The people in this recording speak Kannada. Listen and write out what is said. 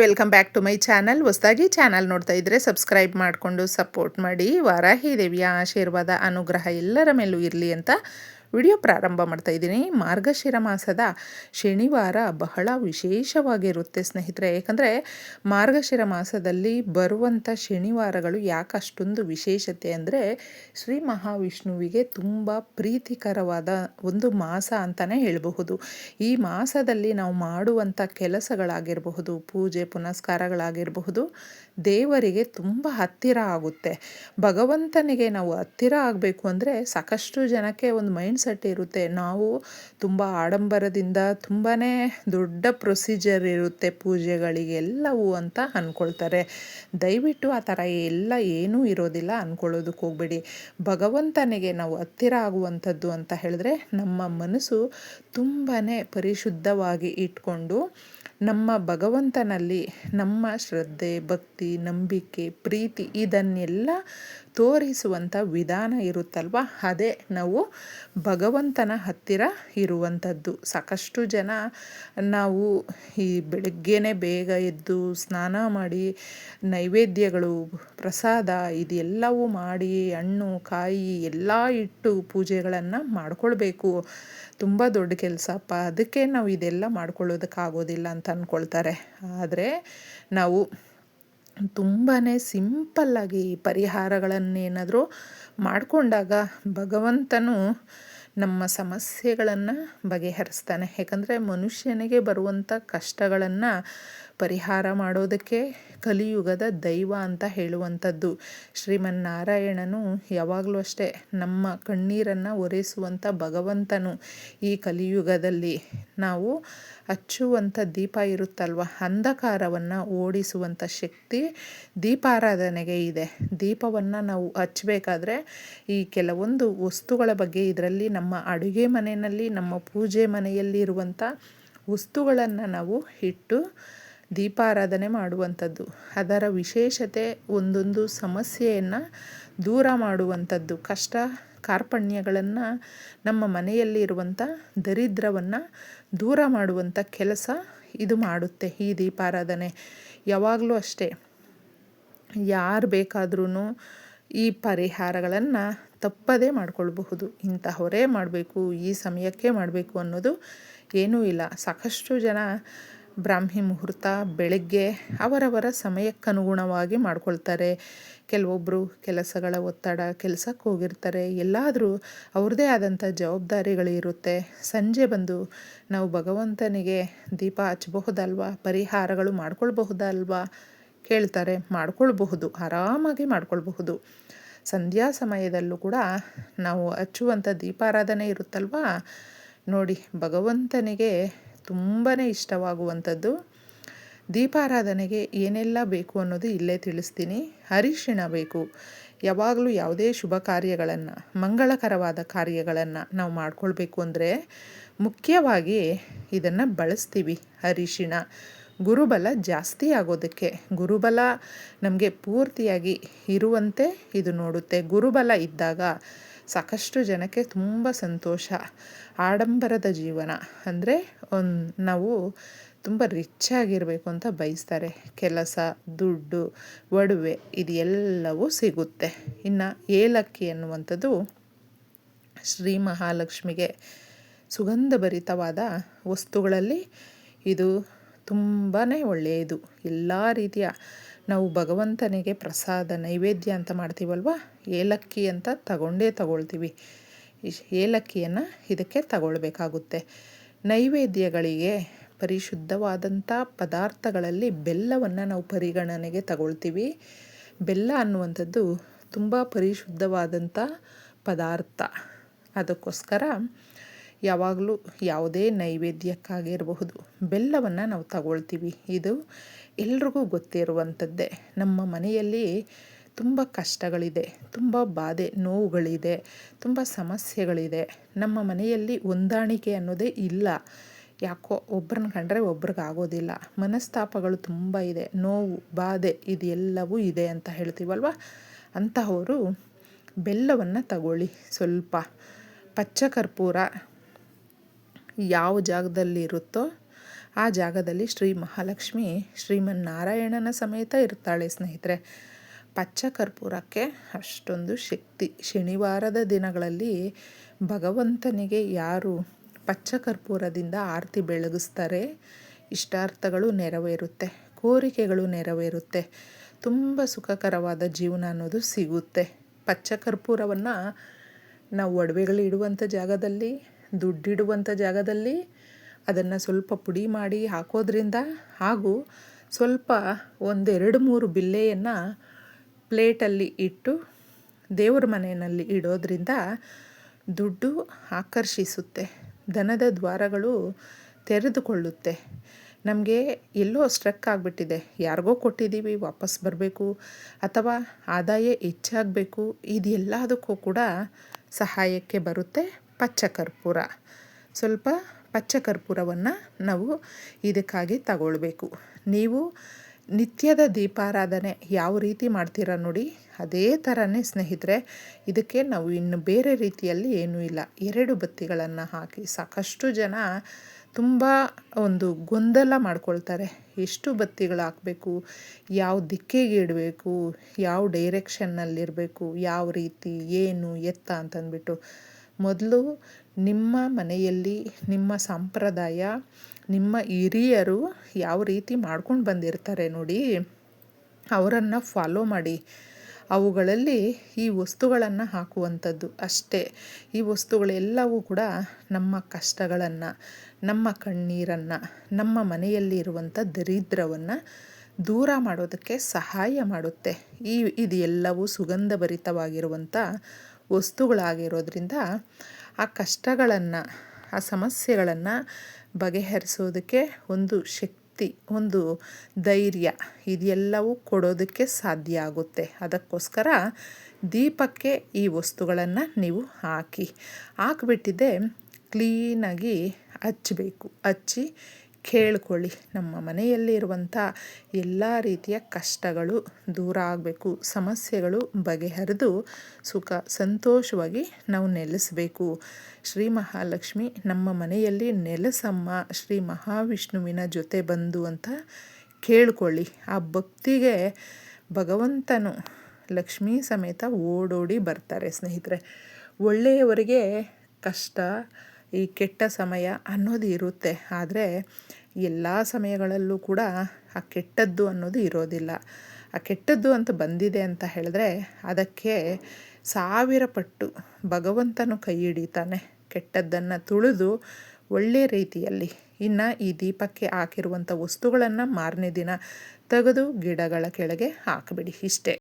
Welcome back to my channel. ಹೊಸದಾಗಿ ಚಾನಲ್ ನೋಡ್ತಾ ಇದ್ದರೆ ಸಬ್ಸ್ಕ್ರೈಬ್ ಮಾಡಿಕೊಂಡು ಸಪೋರ್ಟ್ ಮಾಡಿ. ವಾರಾಹಿ ದೇವಿಯ ಆಶೀರ್ವಾದ, ಅನುಗ್ರಹ ಎಲ್ಲರ ಮೇಲೂ ಇರಲಿ ಅಂತ ವಿಡಿಯೋ ಪ್ರಾರಂಭ ಮಾಡ್ತಾ ಇದ್ದೀನಿ. ಮಾರ್ಗಶಿರ ಮಾಸದ ಶನಿವಾರ ಬಹಳ ವಿಶೇಷವಾಗಿರುತ್ತೆ ಸ್ನೇಹಿತರೆ. ಯಾಕಂದರೆ ಮಾರ್ಗಶಿರ ಮಾಸದಲ್ಲಿ ಬರುವಂಥ ಶನಿವಾರಗಳು ಯಾಕೆ ಅಷ್ಟೊಂದು ವಿಶೇಷತೆ ಅಂದರೆ ಶ್ರೀ ಮಹಾವಿಷ್ಣುವಿಗೆ ತುಂಬ ಪ್ರೀತಿಕರವಾದ ಒಂದು ಮಾಸ ಅಂತಲೇ ಹೇಳಬಹುದು. ಈ ಮಾಸದಲ್ಲಿ ನಾವು ಮಾಡುವಂಥ ಕೆಲಸಗಳಾಗಿರಬಹುದು, ಪೂಜೆ, ಪುನಸ್ಕಾರಗಳಾಗಿರಬಹುದು, ದೇವರಿಗೆ ತುಂಬ ಹತ್ತಿರ ಆಗುತ್ತೆ. ಭಗವಂತನಿಗೆ ನಾವು ಹತ್ತಿರ ಆಗಬೇಕು ಅಂದರೆ ಸಾಕಷ್ಟು ಜನಕ್ಕೆ ಒಂದು ಮೈಂಡ್ ಸೆಟ್ ಇರುತ್ತೆ. ನಾವು ತುಂಬ ಆಡಂಬರದಿಂದ ತುಂಬಾ ದೊಡ್ಡ ಪ್ರೊಸೀಜರ್ ಇರುತ್ತೆ ಪೂಜೆಗಳಿಗೆ ಎಲ್ಲವೂ ಅಂತ ಅಂದ್ಕೊಳ್ತಾರೆ ದಯವಿಟ್ಟು ಆ ಥರ ಎಲ್ಲ ಏನೂ ಇರೋದಿಲ್ಲ ಅಂದ್ಕೊಳ್ಳೋದಕ್ಕೆ ಹೋಗ್ಬೇಡಿ. ಭಗವಂತನಿಗೆ ನಾವು ಹತ್ತಿರ ಆಗುವಂಥದ್ದು ಅಂತ ಹೇಳಿದ್ರೆ ನಮ್ಮ ಮನಸ್ಸು ತುಂಬಾ ಪರಿಶುದ್ಧವಾಗಿ ಇಟ್ಕೊಂಡು ನಮ್ಮ ಭಗವಂತನಲ್ಲಿ ನಮ್ಮ ಶ್ರದ್ಧೆ, ಭಕ್ತಿ, ನಂಬಿಕೆ, ಪ್ರೀತಿ ಇದನ್ನೆಲ್ಲ ತೋರಿಸುವಂಥ ವಿಧಾನ ಇರುತ್ತಲ್ವ? ಅದೇ ನಾವು ಭಗವಂತನ ಹತ್ತಿರ ಇರುವಂಥದ್ದು. ಸಾಕಷ್ಟು ಜನ ನಾವು ಈ ಬೆಳಗ್ಗೆನೇ ಬೇಗ ಎದ್ದು ಸ್ನಾನ ಮಾಡಿ, ನೈವೇದ್ಯಗಳು, ಪ್ರಸಾದ ಇದೆಲ್ಲವೂ ಮಾಡಿ, ಹಣ್ಣು, ಕಾಯಿ ಎಲ್ಲ ಇಟ್ಟು ಪೂಜೆಗಳನ್ನು ಮಾಡ್ಕೊಳ್ಬೇಕು. ತುಂಬ ದೊಡ್ಡ ಕೆಲಸಪ್ಪ. ಅದಕ್ಕೆ ನಾವು ಇದೆಲ್ಲ ಮಾಡ್ಕೊಳ್ಳೋದಕ್ಕಾಗೋದಿಲ್ಲ ಅಂತ ಅಂದ್ಕೊಳ್ತಾರೆ ಆದರೆ ನಾವು ತುಂಬಾ ಸಿಂಪಲ್ಲಾಗಿ ಪರಿಹಾರಗಳನ್ನೇನಾದರೂ ಮಾಡಿಕೊಂಡಾಗ ಭಗವಂತನು ನಮ್ಮ ಸಮಸ್ಯೆಗಳನ್ನು ಬಗೆಹರಿಸ್ತಾನೆ. ಯಾಕಂದರೆ ಮನುಷ್ಯನಿಗೆ ಬರುವಂಥ ಕಷ್ಟಗಳನ್ನು ಪರಿಹಾರ ಮಾಡೋದಕ್ಕೆ ಕಲಿಯುಗದ ದೈವ ಅಂತ ಹೇಳುವಂಥದ್ದು. ಶ್ರೀಮನ್ನಾರಾಯಣನು ಯಾವಾಗಲೂ ಅಷ್ಟೇ ನಮ್ಮ ಕಣ್ಣೀರನ್ನು ಒರೆಸುವಂಥ ಭಗವಂತನು ಈ ಕಲಿಯುಗದಲ್ಲಿ. ನಾವು ಹಚ್ಚುವಂಥ ದೀಪ ಇರುತ್ತಲ್ವ? ಅಂಧಕಾರವನ್ನು ಓಡಿಸುವಂಥ ಶಕ್ತಿ ದೀಪಾರಾಧನೆಗೆ ಇದೆ. ದೀಪವನ್ನು ನಾವು ಹಚ್ಚಬೇಕಾದ್ರೆ ಈ ಕೆಲವೊಂದು ವಸ್ತುಗಳ ಬಗ್ಗೆ ಇದರಲ್ಲಿ ನಮ್ಮ ಅಡುಗೆ ಮನೆಯಲ್ಲಿ, ನಮ್ಮ ಪೂಜೆ ಮನೆಯಲ್ಲಿ ಇರುವಂಥ ವಸ್ತುಗಳನ್ನು ನಾವು ಇಟ್ಟು ದೀಪಾರಾಧನೆ ಮಾಡುವಂಥದ್ದು. ಅದರ ವಿಶೇಷತೆ ಒಂದೊಂದು ಸಮಸ್ಯೆಯನ್ನು ದೂರ ಮಾಡುವಂಥದ್ದು. ಕಷ್ಟ, ಕಾರ್ಪಣ್ಯಗಳನ್ನು ನಮ್ಮ ಮನೆಯಲ್ಲಿ ಇರುವಂಥ ದರಿದ್ರವನ್ನು ದೂರ ಮಾಡುವಂಥ ಕೆಲಸ ಇದು ಮಾಡುತ್ತೆ ಈ ದೀಪಾರಾಧನೆ. ಯಾವಾಗಲೂ ಅಷ್ಟೇ. ಯಾರು ಬೇಕಾದ್ರೂ ಈ ಪರಿಹಾರಗಳನ್ನು ತಪ್ಪದೇ ಮಾಡ್ಕೊಳ್ಬಹುದು. ಇಂತಹವರೇ ಮಾಡಬೇಕು, ಈ ಸಮಯಕ್ಕೆ ಮಾಡಬೇಕು ಅನ್ನೋದು ಏನೂ ಇಲ್ಲ. ಸಾಕಷ್ಟು ಜನ ಬ್ರಾಹ್ಮಿ ಮುಹೂರ್ತ ಬೆಳಗ್ಗೆ ಅವರವರ ಸಮಯಕ್ಕನುಗುಣವಾಗಿ ಮಾಡ್ಕೊಳ್ತಾರೆ. ಕೆಲವೊಬ್ಬರು ಕೆಲಸಗಳ ಒತ್ತಡ, ಕೆಲಸಕ್ಕೆ ಹೋಗಿರ್ತಾರೆ. ಎಲ್ಲಾದರೂ ಅವ್ರದ್ದೇ ಆದಂಥ ಜವಾಬ್ದಾರಿಗಳಿರುತ್ತೆ. ಸಂಜೆ ಬಂದು ನಾವು ಭಗವಂತನಿಗೆ ದೀಪ ಹಚ್ಚಬಹುದಲ್ವಾ? ಪರಿಹಾರಗಳು ಮಾಡ್ಕೊಳ್ಬಹುದಲ್ವಾ? ಕೇಳ್ತಾರೆ. ಮಾಡ್ಕೊಳ್ಬಹುದು. ಆರಾಮಾಗಿ ಮಾಡ್ಕೊಳ್ಬಹುದು. ಸಂಧ್ಯಾ ಸಮಯದಲ್ಲೂ ಕೂಡ ನಾವು ಹಚ್ಚುವಂಥ ದೀಪಾರಾಧನೆ ಇರುತ್ತಲ್ವಾ? ನೋಡಿ, ಭಗವಂತನಿಗೆ ತುಂಬಾ ಇಷ್ಟವಾಗುವಂಥದ್ದು. ದೀಪಾರಾಧನೆಗೆ ಏನೆಲ್ಲ ಬೇಕು ಅನ್ನೋದು ಇಲ್ಲೇ ತಿಳಿಸ್ತೀನಿ. ಅರಿಶಿಣ ಬೇಕು. ಯಾವಾಗಲೂ ಯಾವುದೇ ಶುಭ ಕಾರ್ಯಗಳನ್ನು, ಮಂಗಳಕರವಾದ ಕಾರ್ಯಗಳನ್ನು ನಾವು ಮಾಡ್ಕೊಳ್ಬೇಕು ಅಂದರೆ ಮುಖ್ಯವಾಗಿ ಇದನ್ನು ಬಳಸ್ತೀವಿ ಅರಿಶಿಣ. ಗುರುಬಲ ಜಾಸ್ತಿ ಆಗೋದಕ್ಕೆ. ಗುರುಬಲ ನಮಗೆ ಪೂರ್ತಿಯಾಗಿ ಇರುವಂತೆ ಇದು ನೋಡುತ್ತೆ. ಗುರುಬಲ ಇದ್ದಾಗ ಸಾಕಷ್ಟು ಜನಕ್ಕೆ ತುಂಬ ಸಂತೋಷ. ಆಡಂಬರದ ಜೀವನ. ಅಂದರೆ ಒಂದು ನಾವು ತುಂಬ ರಿಚ್ ಆಗಿರಬೇಕು ಅಂತ ಬಯಸ್ತಾರೆ. ಕೆಲಸ, ದುಡ್ಡು, ಒಡವೆ ಇದು ಎಲ್ಲವೂ ಸಿಗುತ್ತೆ. ಇನ್ನು ಏಲಕ್ಕಿ ಅನ್ನುವಂಥದ್ದು ಶ್ರೀ ಮಹಾಲಕ್ಷ್ಮಿಗೆ ಸುಗಂಧಭರಿತವಾದ ವಸ್ತುಗಳಲ್ಲಿ ಇದು ತುಂಬಾ ಒಳ್ಳೆಯದು. ಎಲ್ಲ ರೀತಿಯ ನಾವು ಭಗವಂತನಿಗೆ ಪ್ರಸಾದ, ನೈವೇದ್ಯ ಅಂತ ಮಾಡ್ತೀವಲ್ವ? ಏಲಕ್ಕಿ ಅಂತ ತಗೊಂಡೇ ತಗೊಳ್ತೀವಿ. ಏಲಕ್ಕಿಯನ್ನು ಇದಕ್ಕೆ ತಗೊಳ್ಬೇಕಾಗುತ್ತೆ. ನೈವೇದ್ಯಗಳಿಗೆ ಪರಿಶುದ್ಧವಾದಂಥ ಪದಾರ್ಥಗಳಲ್ಲಿ ಬೆಲ್ಲವನ್ನು ನಾವು ಪರಿಗಣನೆಗೆ ತಗೊಳ್ತೀವಿ. ಬೆಲ್ಲ ಅನ್ನುವಂಥದ್ದು ತುಂಬ ಪರಿಶುದ್ಧವಾದಂಥ ಪದಾರ್ಥ. ಅದಕ್ಕೋಸ್ಕರ ಯಾವಾಗಲೂ ಯಾವುದೇ ನೈವೇದ್ಯಕ್ಕಾಗಿರಬಹುದು, ಬೆಲ್ಲವನ್ನು ನಾವು ತಗೊಳ್ತೀವಿ. ಇದು ಎಲ್ರಿಗೂ ಗೊತ್ತಿರುವಂಥದ್ದೇ. ನಮ್ಮ ಮನೆಯಲ್ಲಿ ತುಂಬ ಕಷ್ಟಗಳಿದೆ, ತುಂಬ ಬಾಧೆ, ನೋವುಗಳಿದೆ, ತುಂಬ ಸಮಸ್ಯೆಗಳಿದೆ. ನಮ್ಮ ಮನೆಯಲ್ಲಿ ಹೊಂದಾಣಿಕೆ ಅನ್ನೋದೇ ಇಲ್ಲ. ಯಾಕೋ ಒಬ್ರನ್ನ ಕಂಡ್ರೆ ಒಬ್ರಿಗೆ ಆಗೋದಿಲ್ಲ. ಮನಸ್ತಾಪಗಳು ತುಂಬ ಇದೆ, ನೋವು, ಬಾಧೆ ಇದೆಲ್ಲವೂ ಇದೆ ಅಂತ ಹೇಳ್ತೀವಲ್ವ? ಅಂತಹವರು ಬೆಲ್ಲವನ್ನು ತಗೊಳ್ಳಿ ಸ್ವಲ್ಪ. ಪಚ್ಚ ಕರ್ಪೂರ ಯಾವ ಜಾಗದಲ್ಲಿ ಇರುತ್ತೋ ಆ ಜಾಗದಲ್ಲಿ ಶ್ರೀ ಮಹಾಲಕ್ಷ್ಮಿ ಶ್ರೀಮನ್ನಾರಾಯಣನ ಸಮೇತ ಇರ್ತಾಳೆ ಸ್ನೇಹಿತರೆ. ಪಚ್ಚ ಕರ್ಪೂರಕ್ಕೆ ಅಷ್ಟೊಂದು ಶಕ್ತಿ. ಶನಿವಾರದ ದಿನಗಳಲ್ಲಿ ಭಗವಂತನಿಗೆ ಯಾರು ಪಚ್ಚ ಕರ್ಪೂರದಿಂದ ಆರತಿ ಬೆಳಗಿಸ್ತಾರೆ ಇಷ್ಟಾರ್ಥಗಳು ನೆರವೇರುತ್ತೆ, ಕೋರಿಕೆಗಳು ನೆರವೇರುತ್ತೆ, ತುಂಬ ಸುಖಕರವಾದ ಜೀವನ ಅನ್ನೋದು ಸಿಗುತ್ತೆ. ಪಚ್ಚ ಕರ್ಪೂರವನ್ನು ನಾವು ಒಡವೆಗಳು ಇಡುವಂಥ ಜಾಗದಲ್ಲಿ, ದುಡ್ಡಿಡುವಂಥ ಜಾಗದಲ್ಲಿ ಅದನ್ನು ಸ್ವಲ್ಪ ಪುಡಿ ಮಾಡಿ ಹಾಕೋದ್ರಿಂದ ಹಾಗೂ ಸ್ವಲ್ಪ ಒಂದೆರಡು ಮೂರು ಬಿಲ್ಲೆಯನ್ನು ಪ್ಲೇಟಲ್ಲಿ ಇಟ್ಟು ದೇವ್ರ ಮನೆಯಲ್ಲಿ ಇಡೋದ್ರಿಂದ ದುಡ್ಡು ಆಕರ್ಷಿಸುತ್ತೆ. ದನದ ದ್ವಾರಗಳು ತೆರೆದುಕೊಳ್ಳುತ್ತೆ. ನಮಗೆ ಎಲ್ಲೋ ಸ್ಟ್ರಕ್ ಆಗಿಬಿಟ್ಟಿದೆ. ಯಾರಿಗೋ ಕೊಟ್ಟಿದ್ದೀವಿ ವಾಪಸ್ ಬರಬೇಕು ಅಥವಾ ಆದಾಯ ಹೆಚ್ಚಾಗಬೇಕು ಇದೆಲ್ಲದಕ್ಕೂ ಕೂಡ ಸಹಾಯಕ್ಕೆ ಬರುತ್ತೆ ಪಚ್ಚ ಕರ್ಪೂರ ಸ್ವಲ್ಪ ಪಚ್ಚ ಕರ್ಪೂರವನ್ನು ನಾವು ಇದಕ್ಕಾಗಿ ತಗೊಳ್ಬೇಕು. ನೀವು ನಿತ್ಯದ ದೀಪಾರಾಧನೆ ಯಾವ ರೀತಿ ಮಾಡ್ತೀರಾ ನೋಡಿ, ಅದೇ ಥರನೇ ಸ್ನೇಹಿತರೆ, ಇದಕ್ಕೆ ನಾವು ಇನ್ನು ಬೇರೆ ರೀತಿಯಲ್ಲಿ ಏನೂ ಇಲ್ಲ. ಎರಡು ಬತ್ತಿಗಳನ್ನು ಹಾಕಿ ಸಾಕಷ್ಟು ಜನ ತುಂಬ ಒಂದು ಗೊಂದಲ ಮಾಡ್ಕೊಳ್ತಾರೆ. ಎಷ್ಟು ಬತ್ತಿಗಳು ಹಾಕಬೇಕು, ಯಾವ ದಿಕ್ಕಿಗೆ ಇಡಬೇಕು, ಯಾವ ಡೈರೆಕ್ಷನ್ನಲ್ಲಿರಬೇಕು ಯಾವ ರೀತಿ, ಏನು, ಎತ್ತ ಅಂತಂದ್ಬಿಟ್ಟು. ಮೊದಲು ನಿಮ್ಮ ಮನೆಯಲ್ಲಿ, ನಿಮ್ಮ ಸಂಪ್ರದಾಯ, ನಿಮ್ಮ ಹಿರಿಯರು ಯಾವ ರೀತಿ ಮಾಡ್ಕೊಂಡು ಬಂದಿರ್ತಾರೆ ನೋಡಿ, ಅವರನ್ನು ಫಾಲೋ ಮಾಡಿ. ಅವುಗಳಲ್ಲಿ ಈ ವಸ್ತುಗಳನ್ನು ಹಾಕುವಂಥದ್ದು ಅಷ್ಟೇ. ಈ ವಸ್ತುಗಳೆಲ್ಲವೂ ಕೂಡ ನಮ್ಮ ಕಷ್ಟಗಳನ್ನು, ನಮ್ಮ ಕಣ್ಣೀರನ್ನು, ನಮ್ಮ ಮನೆಯಲ್ಲಿ ಇರುವಂಥ ದರಿದ್ರವನ್ನು ದೂರ ಮಾಡೋದಕ್ಕೆ ಸಹಾಯ ಮಾಡುತ್ತೆ. ಈ, ಇದು ಎಲ್ಲವೂ ಸುಗಂಧಭರಿತವಾಗಿರುವಂಥ ವಸ್ತುಗಳಾಗಿರೋದ್ರಿಂದ ಆ ಕಷ್ಟಗಳನ್ನು, ಆ ಸಮಸ್ಯೆಗಳನ್ನು ಬಗೆಹರಿಸೋದಕ್ಕೆ ಒಂದು ಶಕ್ತಿ, ಒಂದು ಧೈರ್ಯ ಇದೆಲ್ಲವೂ ಕೊಡೋದಕ್ಕೆ ಸಾಧ್ಯ ಆಗುತ್ತೆ. ಅದಕ್ಕೋಸ್ಕರ ದೀಪಕ್ಕೆ ಈ ವಸ್ತುಗಳನ್ನು ನೀವು ಹಾಕಿ. ಹಾಕಿಬಿಟ್ಟಿದ್ದೆ ಕ್ಲೀನಾಗಿ ಹಚ್ಚಬೇಕು ಹಚ್ಚಿ ಕೇಳ್ಕೊಳ್ಳಿ. ನಮ್ಮ ಮನೆಯಲ್ಲಿರುವಂಥ ಎಲ್ಲ ರೀತಿಯ ಕಷ್ಟಗಳು ದೂರ ಆಗಬೇಕು. ಸಮಸ್ಯೆಗಳು ಬಗೆಹರಿದು ಸುಖ, ಸಂತೋಷವಾಗಿ ನಾವು ನೆಲೆಸಬೇಕು. ಶ್ರೀ ಮಹಾಲಕ್ಷ್ಮಿ, ನಮ್ಮ ಮನೆಯಲ್ಲಿ ನೆಲೆಸಮ್ಮ, ಶ್ರೀ ಮಹಾವಿಷ್ಣುವಿನ ಜೊತೆ ಬಂದು ಅಂತ ಕೇಳ್ಕೊಳ್ಳಿ. ಆ ಭಕ್ತಿಗೆ ಭಗವಂತನು ಲಕ್ಷ್ಮೀ ಸಮೇತ ಓಡೋಡಿ ಬರ್ತಾರೆ ಸ್ನೇಹಿತರೆ. ಒಳ್ಳೆಯವರಿಗೆ ಕಷ್ಟ ಈ ಕೆಟ್ಟ ಸಮಯ ಅನ್ನೋದು ಇರುತ್ತೆ. ಆದರೆ ಎಲ್ಲ ಸಮಯಗಳಲ್ಲೂ ಕೂಡ ಆ ಕೆಟ್ಟದ್ದು ಅನ್ನೋದು ಇರೋದಿಲ್ಲ. ಆ ಕೆಟ್ಟದ್ದು ಅಂತ ಬಂದಿದೆ ಅಂತ ಹೇಳಿದ್ರೆ ಅದಕ್ಕೆ ಸಾವಿರ ಪಟ್ಟು ಭಗವಂತನು ಕೈ ಹಿಡಿತಾನೆ. ಕೆಟ್ಟದ್ದನ್ನು ತುಳಿದು ಒಳ್ಳೆಯ ರೀತಿಯಲ್ಲಿ ಇನ್ನು ಈ ದೀಪಕ್ಕೆ ಹಾಕಿರುವಂಥ ವಸ್ತುಗಳನ್ನು ಮಾರನೇ ದಿನ ತೆಗೆದು ಗಿಡಗಳ ಕೆಳಗೆ ಹಾಕಿಬಿಡಿ ಇಷ್ಟೇ.